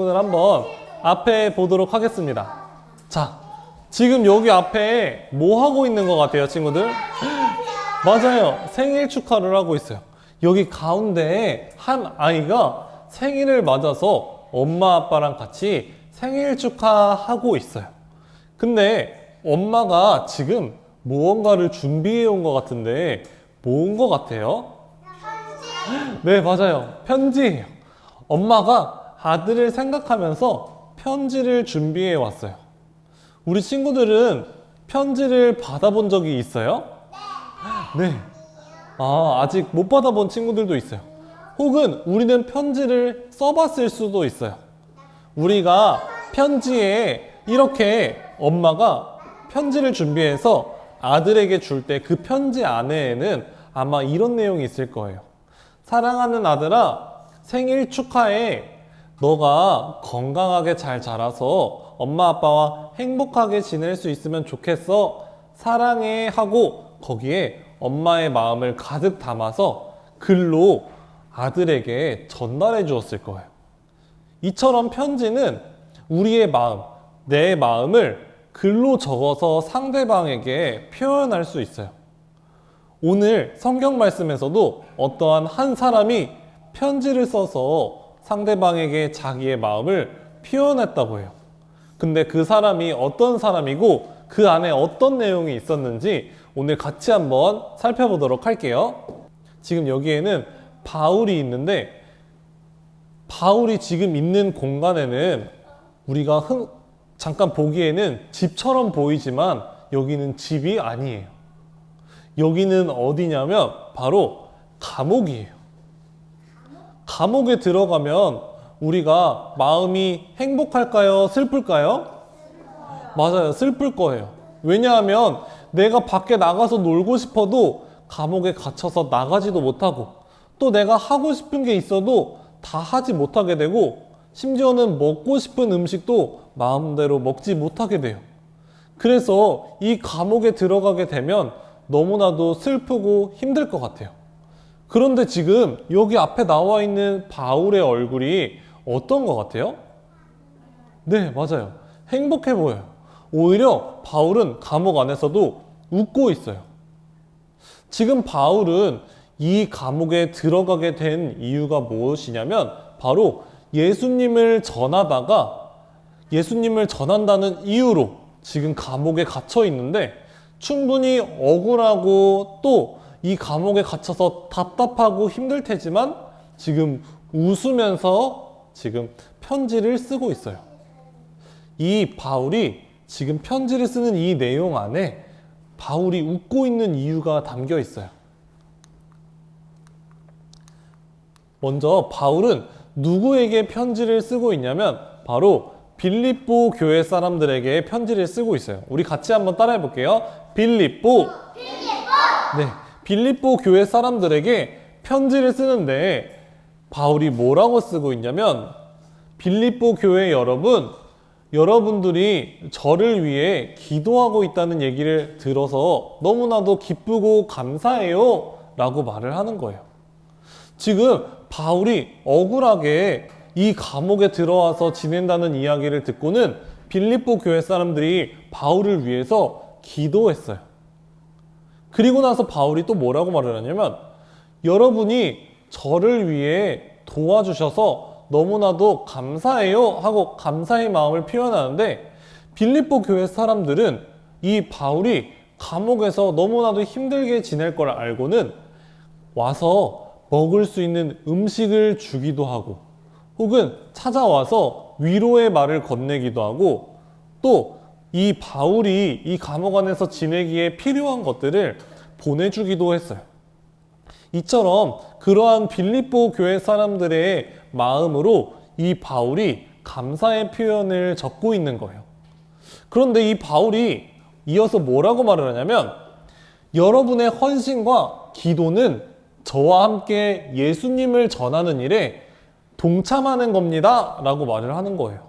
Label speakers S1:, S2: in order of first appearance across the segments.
S1: 오늘 한번 앞에 보도록 하겠습니다. 자, 지금 여기 앞에 뭐 하고 있는 것 같아요, 친구들? 맞아요. 생일 축하를 하고 있어요. 여기 가운데에 한 아이가 생일을 맞아서 엄마 아빠랑 같이 생일 축하하고 있어요. 근데 엄마가 지금 무언가를 준비해 온 것 같은데 뭔 것 같아요? 네, 맞아요. 편지예요. 엄마가 아들을 생각하면서 편지를 준비해 왔어요. 우리 친구들은 편지를 받아본 적이 있어요? 네. 아, 아직 못 받아본 친구들도 있어요. 혹은 우리는 편지를 써봤을 수도 있어요. 우리가 편지에 이렇게 엄마가 편지를 준비해서 아들에게 줄 때 그 편지 안에는 아마 이런 내용이 있을 거예요. 사랑하는 아들아, 생일 축하해. 너가 건강하게 잘 자라서 엄마 아빠와 행복하게 지낼 수 있으면 좋겠어. 사랑해 하고 거기에 엄마의 마음을 가득 담아서 글로 아들에게 전달해 주었을 거예요. 이처럼 편지는 우리의 마음, 내 마음을 글로 적어서 상대방에게 표현할 수 있어요. 오늘 성경 말씀에서도 어떠한 한 사람이 편지를 써서 상대방에게 자기의 마음을 표현했다고 해요. 근데 그 사람이 어떤 사람이고 그 안에 어떤 내용이 있었는지 오늘 같이 한번 살펴보도록 할게요. 지금 여기에는 바울이 있는데 바울이 지금 있는 공간에는 우리가 흔, 잠깐 보기에는 집처럼 보이지만 여기는 집이 아니에요. 여기는 어디냐면 바로 감옥이에요. 감옥에 들어가면 우리가 마음이 행복할까요? 슬플까요? 맞아요. 슬플 거예요. 왜냐하면 내가 밖에 나가서 놀고 싶어도 감옥에 갇혀서 나가지도 못하고 또 내가 하고 싶은 게 있어도 다 하지 못하게 되고 심지어는 먹고 싶은 음식도 마음대로 먹지 못하게 돼요. 그래서 이 감옥에 들어가게 되면 너무나도 슬프고 힘들 것 같아요. 그런데 지금 여기 앞에 나와 있는 바울의 얼굴이 어떤 것 같아요? 네, 맞아요. 행복해 보여요. 오히려 바울은 감옥 안에서도 웃고 있어요. 지금 바울은 이 감옥에 들어가게 된 이유가 무엇이냐면 바로 예수님을 전하다가 예수님을 전한다는 이유로 지금 감옥에 갇혀 있는데 충분히 억울하고 또 이 감옥에 갇혀서 답답하고 힘들 테지만 지금 웃으면서 지금 편지를 쓰고 있어요. 이 바울이 지금 편지를 쓰는 이 내용 안에 바울이 웃고 있는 이유가 담겨 있어요. 먼저 바울은 누구에게 편지를 쓰고 있냐면 바로 빌립보 교회 사람들에게 편지를 쓰고 있어요. 우리 같이 한번 따라해 볼게요. 빌립보. 네. 빌립보 교회 사람들에게 편지를 쓰는데 바울이 뭐라고 쓰고 있냐면 빌립보 교회 여러분 여러분들이 저를 위해 기도하고 있다는 얘기를 들어서 너무나도 기쁘고 감사해요 라고 말을 하는 거예요. 지금 바울이 억울하게 이 감옥에 들어와서 지낸다는 이야기를 듣고는 빌립보 교회 사람들이 바울을 위해서 기도했어요. 그리고 나서 바울이 또 뭐라고 말을 하냐면 여러분이 저를 위해 도와주셔서 너무나도 감사해요 하고 감사의 마음을 표현하는데 빌립보 교회 사람들은 이 바울이 감옥에서 너무나도 힘들게 지낼 걸 알고는 와서 먹을 수 있는 음식을 주기도 하고 혹은 찾아와서 위로의 말을 건네기도 하고 또 이 바울이 이 감옥 안에서 지내기에 필요한 것들을 보내주기도 했어요. 이처럼 그러한 빌립보 교회 사람들의 마음으로 이 바울이 감사의 표현을 적고 있는 거예요. 그런데 이 바울이 이어서 뭐라고 말을 하냐면 여러분의 헌신과 기도는 저와 함께 예수님을 전하는 일에 동참하는 겁니다. 라고 말을 하는 거예요.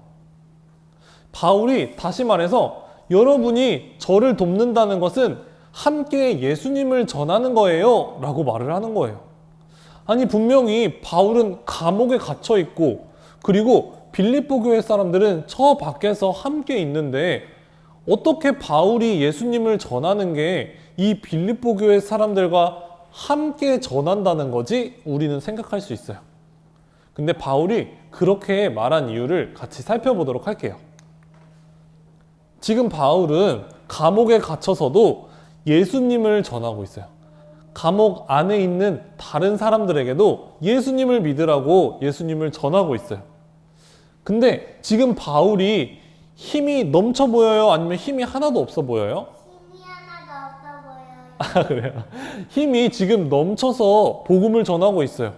S1: 바울이 다시 말해서 여러분이 저를 돕는다는 것은 함께 예수님을 전하는 거예요. 라고 말을 하는 거예요. 아니, 분명히 바울은 감옥에 갇혀 있고, 그리고 빌립보 교회 사람들은 저 밖에서 함께 있는데, 어떻게 바울이 예수님을 전하는 게 이 빌립보 교회 사람들과 함께 전한다는 거지? 우리는 생각할 수 있어요. 근데 바울이 그렇게 말한 이유를 같이 살펴보도록 할게요. 지금 바울은 감옥에 갇혀서도 예수님을 전하고 있어요. 감옥 안에 있는 다른 사람들에게도 예수님을 믿으라고 예수님을 전하고 있어요. 근데 지금 바울이 힘이 넘쳐 보여요? 아니면 힘이 하나도 없어 보여요?
S2: 힘이 하나도 없어 보여요.
S1: 아, 그래요? 힘이 지금 넘쳐서 복음을 전하고 있어요.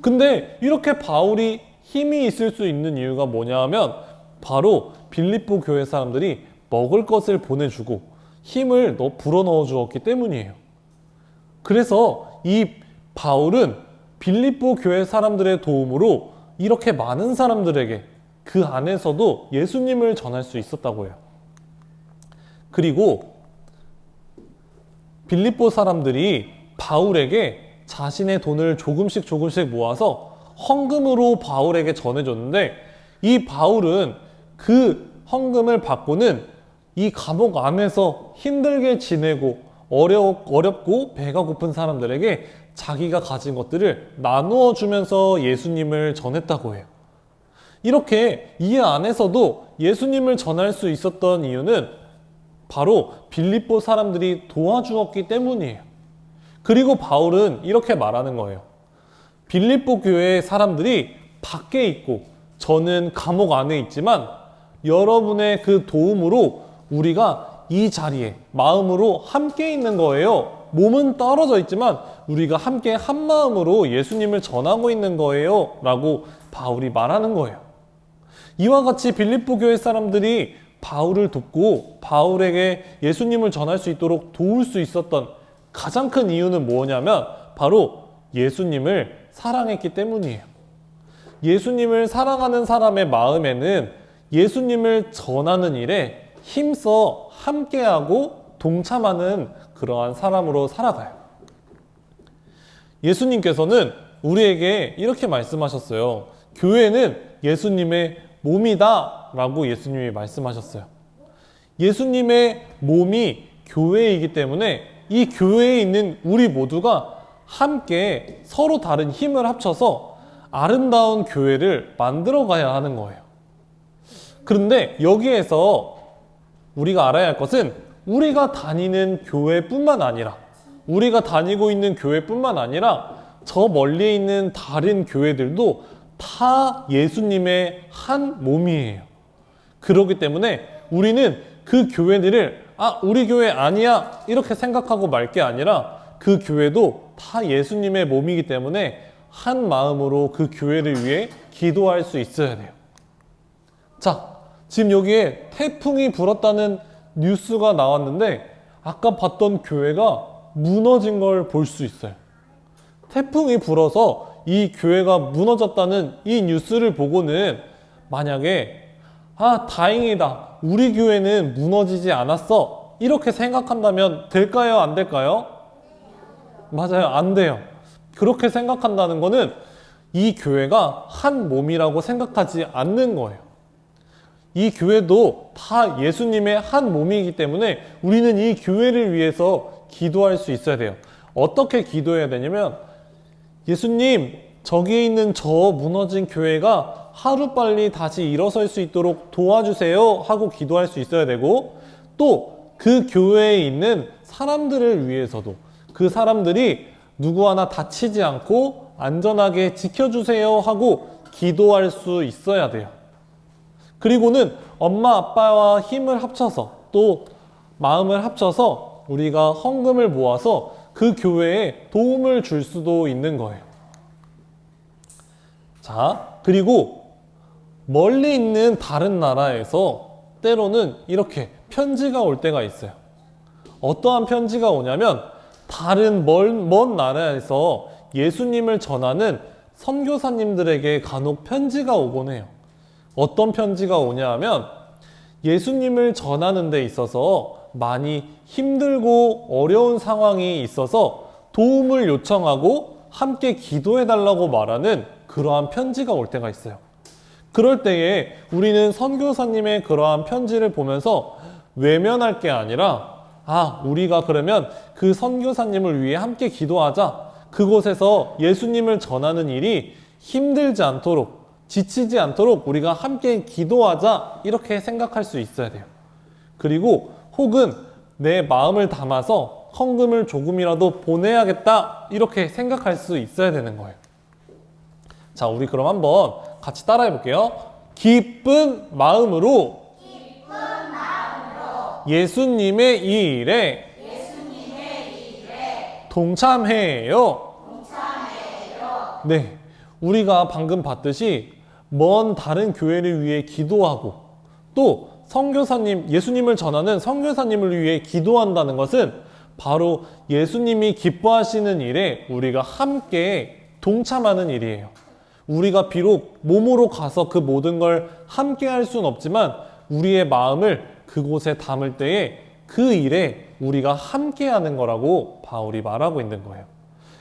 S1: 근데 이렇게 바울이 힘이 있을 수 있는 이유가 뭐냐 하면 바로 빌립보 교회 사람들이 먹을 것을 보내주고 힘을 넣, 불어넣어 주었기 때문이에요. 그래서 이 바울은 빌립보 교회 사람들의 도움으로 이렇게 많은 사람들에게 그 안에서도 예수님을 전할 수 있었다고 해요. 그리고 빌립보 사람들이 바울에게 자신의 돈을 조금씩 조금씩 모아서 헌금으로 바울에게 전해줬는데 이 바울은 그 헌금을 받고는 이 감옥 안에서 힘들게 지내고 어려, 어렵고 배가 고픈 사람들에게 자기가 가진 것들을 나누어 주면서 예수님을 전했다고 해요. 이렇게 이 안에서도 예수님을 전할 수 있었던 이유는 바로 빌립보 사람들이 도와주었기 때문이에요. 그리고 바울은 이렇게 말하는 거예요. 빌립보 교회 사람들이 밖에 있고 저는 감옥 안에 있지만 여러분의 그 도움으로 우리가 이 자리에 마음으로 함께 있는 거예요. 몸은 떨어져 있지만 우리가 함께 한 마음으로 예수님을 전하고 있는 거예요. 라고 바울이 말하는 거예요. 이와 같이 빌립보 교회 사람들이 바울을 돕고 바울에게 예수님을 전할 수 있도록 도울 수 있었던 가장 큰 이유는 뭐냐면 바로 예수님을 사랑했기 때문이에요. 예수님을 사랑하는 사람의 마음에는 예수님을 전하는 일에 힘써 함께하고 동참하는 그러한 사람으로 살아가요. 예수님께서는 우리에게 이렇게 말씀하셨어요. 교회는 예수님의 몸이다 라고 예수님이 말씀하셨어요. 예수님의 몸이 교회이기 때문에 이 교회에 있는 우리 모두가 함께 서로 다른 힘을 합쳐서 아름다운 교회를 만들어 가야 하는 거예요. 그런데 여기에서 우리가 알아야 할 것은 우리가 다니는 교회뿐만 아니라 우리가 다니고 있는 교회뿐만 아니라 저 멀리 있는 다른 교회들도 다 예수님의 한 몸이에요. 그렇기 때문에 우리는 그 교회들을 아, 우리 교회 아니야. 이렇게 생각하고 말 게 아니라 그 교회도 다 예수님의 몸이기 때문에 한 마음으로 그 교회를 위해 기도할 수 있어야 돼요. 자, 지금 여기에 태풍이 불었다는 뉴스가 나왔는데 아까 봤던 교회가 무너진 걸 볼 수 있어요. 태풍이 불어서 이 교회가 무너졌다는 이 뉴스를 보고는 만약에 아, 다행이다. 우리 교회는 무너지지 않았어. 이렇게 생각한다면 될까요? 안 될까요? 맞아요. 안 돼요. 그렇게 생각한다는 거는 이 교회가 한 몸이라고 생각하지 않는 거예요. 이 교회도 다 예수님의 한 몸이기 때문에 우리는 이 교회를 위해서 기도할 수 있어야 돼요. 어떻게 기도해야 되냐면 예수님, 저기에 있는 저 무너진 교회가 하루빨리 다시 일어설 수 있도록 도와주세요 하고 기도할 수 있어야 되고 또 그 교회에 있는 사람들을 위해서도 그 사람들이 누구 하나 다치지 않고 안전하게 지켜주세요 하고 기도할 수 있어야 돼요. 그리고는 엄마 아빠와 힘을 합쳐서 또 마음을 합쳐서 우리가 헌금을 모아서 그 교회에 도움을 줄 수도 있는 거예요. 자, 그리고 멀리 있는 다른 나라에서 때로는 이렇게 편지가 올 때가 있어요. 어떠한 편지가 오냐면 다른 먼, 먼 나라에서 예수님을 전하는 선교사님들에게 간혹 편지가 오곤 해요. 어떤 편지가 오냐 하면 예수님을 전하는 데 있어서 많이 힘들고 어려운 상황이 있어서 도움을 요청하고 함께 기도해 달라고 말하는 그러한 편지가 올 때가 있어요. 그럴 때에 우리는 선교사님의 그러한 편지를 보면서 외면할 게 아니라 아, 우리가 그러면 그 선교사님을 위해 함께 기도하자. 그곳에서 예수님을 전하는 일이 힘들지 않도록 지치지 않도록 우리가 함께 기도하자. 이렇게 생각할 수 있어야 돼요. 그리고 혹은 내 마음을 담아서 헌금을 조금이라도 보내야겠다. 이렇게 생각할 수 있어야 되는 거예요. 자, 우리 그럼 한번 같이 따라해 볼게요. 기쁜 마음으로, 예수님의 이 일에, 동참해요. 네. 우리가 방금 봤듯이 먼 다른 교회를 위해 기도하고 또 선교사님, 예수님을 전하는 선교사님을 위해 기도한다는 것은 바로 예수님이 기뻐하시는 일에 우리가 함께 동참하는 일이에요. 우리가 비록 몸으로 가서 그 모든 걸 함께 할 수는 없지만 우리의 마음을 그곳에 담을 때에 그 일에 우리가 함께 하는 거라고 바울이 말하고 있는 거예요.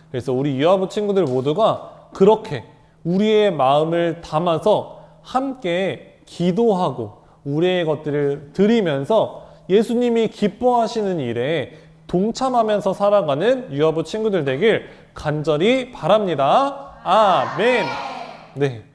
S1: 그래서 우리 유아부 친구들 모두가 그렇게 우리의 마음을 담아서 함께 기도하고 우리의 것들을 드리면서 예수님이 기뻐하시는 일에 동참하면서 살아가는 유아부 친구들 되길 간절히 바랍니다. 아멘. 네.